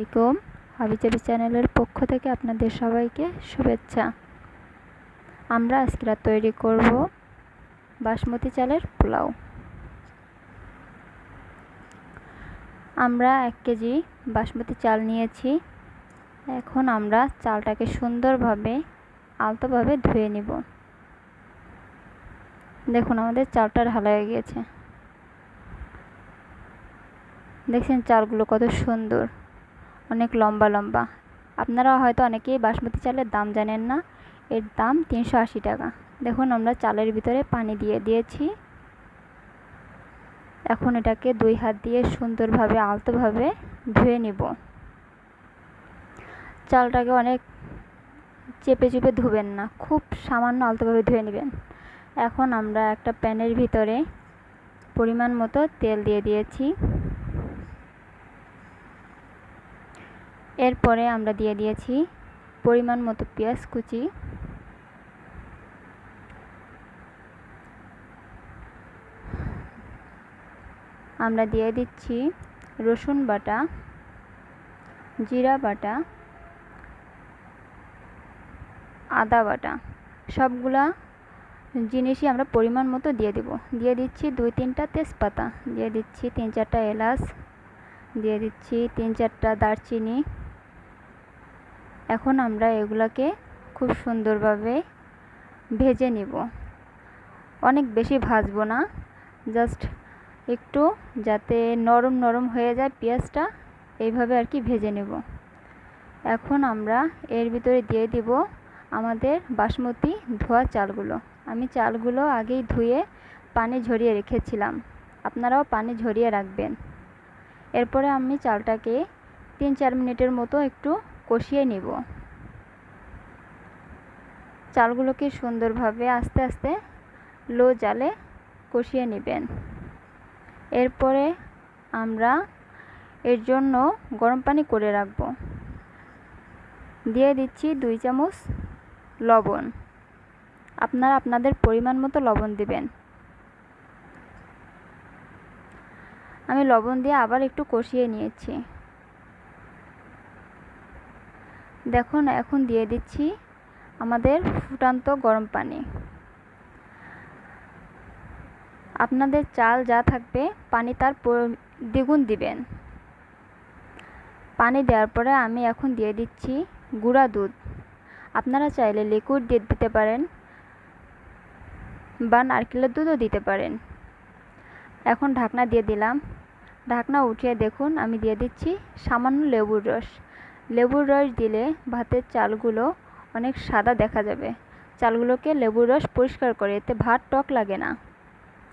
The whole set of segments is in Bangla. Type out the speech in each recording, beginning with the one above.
আলাইকুম। হাবিজাবি চ্যানেলের পক্ষ থেকে আপনাদের সবাইকে শুভেচ্ছা। আমরা আজকে তৈরি করব বাসমতি চালের পোলাও। আমরা এক কেজি বাসমতি চাল নিয়েছি। এখন আমরা চালটাকে সুন্দরভাবে, আলতোভাবে ধুয়ে নিব। দেখুন, আমাদের চালটা ঢালা হয়ে গিয়েছে। দেখছেন চালগুলো কত সুন্দর। অনেক লম্বা লম্বা। আপনারা হয়তো অনেকেই বাসমতি চালের দাম জানেন না। এর দাম তিনশো আশি টাকা। দেখুন, আমরা চালের ভিতরে পানি দিয়ে দিয়েছি। এখন এটাকে দুই হাত দিয়ে সুন্দরভাবে, আলতোভাবে ধুয়ে নিব। চালটাকে অনেক চেপে চেপে ধুবেন না, খুব সামান্য আলতোভাবে ধুয়ে নেবেন। এখন আমরা একটা প্যানের ভিতরে পরিমাণ মতো তেল দিয়ে দিয়েছি। এরপরে আমরা দিয়ে দিয়েছি পরিমাণ মতো পেঁয়াজ কুচি। আমরা দিয়ে দিচ্ছি রসুন বাটা, জিরা বাটা, আদা বাটা। সবগুলা জিনিসই আমরা পরিমাণ মতো দিয়ে দেব। দিয়ে দিচ্ছি দুই তিনটা তেজপাতা। দিয়ে দিচ্ছি তিন চারটা এলাচ। দিয়ে দিচ্ছি তিন চারটা দারচিনি। এখন আমরা এগুলাকে খুব সুন্দরভাবে ভেজে নিব। অনেক বেশি ভাজবো না জাস্ট একটু যাতে নরম নরম হয়ে যায় পেঁয়াজটা, এইভাবে আর কি ভেজে নেব। এখন আমরা এর ভিতরে দিয়ে দিব আমাদের বাসমতি ধোয়া চালগুলো। আমি চালগুলো আগেই ধুয়ে পানি ঝরিয়ে রেখেছিলাম। আপনারাও পানি ঝরিয়ে রাখবেন। এরপরে আমি চালটাকে তিন চার মিনিটের মতো একটু কষিয়ে নিব। চালগুলোকে সুন্দরভাবে আস্তে আস্তে লো জালে কষিয়ে নেবেন। এরপরে আমরা এর জন্য গরম পানি করে রাখব। দিয়ে দিচ্ছি দুই চামচ লবণ। আপনারা আপনাদের পরিমাণ মতো লবণ দিবেন। আমি লবণ দিয়ে আবার একটু কষিয়ে নিয়েছি। দেখুন, এখন দিয়ে দিচ্ছি আমাদের ফুটান্ত গরম পানি। আপনাদের চাল যা থাকবে, পানি তার দ্বিগুণ দিবেন। পানি দেওয়ার পরে আমি এখন দিয়ে দিচ্ছি গুঁড়া দুধ। আপনারা চাইলে লিকুইড দিয়ে দিতে পারেন বা নারকেলের দুধও দিতে পারেন। এখন ঢাকনা দিয়ে দিলাম। ঢাকনা উঠিয়ে দেখুন, আমি দিয়ে দিচ্ছি সামান্য লেবুর রস। লেবুর রস দিলে ভাতের চালগুলো অনেক সাদা দেখা যাবে। চালগুলোকে লেবুর রস পরিষ্কার করে, এতে ভাত টক লাগে না।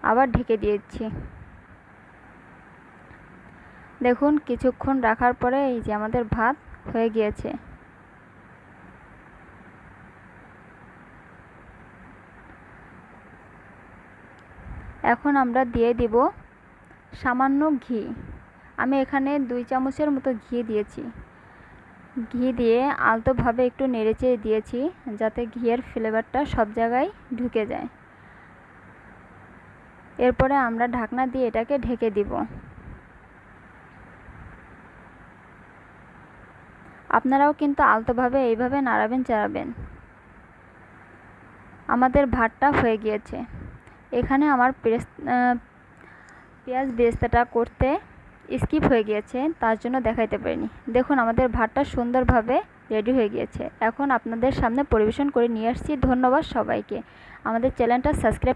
আবার ঢেকে দিয়েছি। দেখুন, কিছুক্ষণ রাখার পরে এই যে আমাদের ভাত হয়ে গিয়েছে। এখন আমরা দিয়ে দিব সামান্য ঘি। আমি এখানে দুই চামচের মতো ঘি দিয়েছি। ঘি দিয়ে আলতোভাবে একটু নেড়েচেড়ে দিয়েছি, যাতে ঘিয়ের ফ্লেভারটা সব জায়গায় ঢুকে যায়। এরপরে আমরা ঢাকনা দিয়ে এটাকে ঢেকে দিব। আপনারাও কিন্তু আলতোভাবে এইভাবে নাড়াবেন, চাড়াবেন। আমাদের ভাতটা হয়ে গিয়েছে। এখানে আমার প্রেস পেঁয়াজ বেস্তাটা করতে স্কিপ হয়ে গিয়েছে, তার জন্য দেখাইতে পারিনি। দেখুন, আমাদের ভাতটা সুন্দরভাবে রেডি হয়ে গিয়েছে। এখন আপনাদের সামনে পরিবেশন করে নিয়ে আসছি। ধন্যবাদ সবাইকে। আমাদের চ্যানেলটা সাবস্ক্রাইব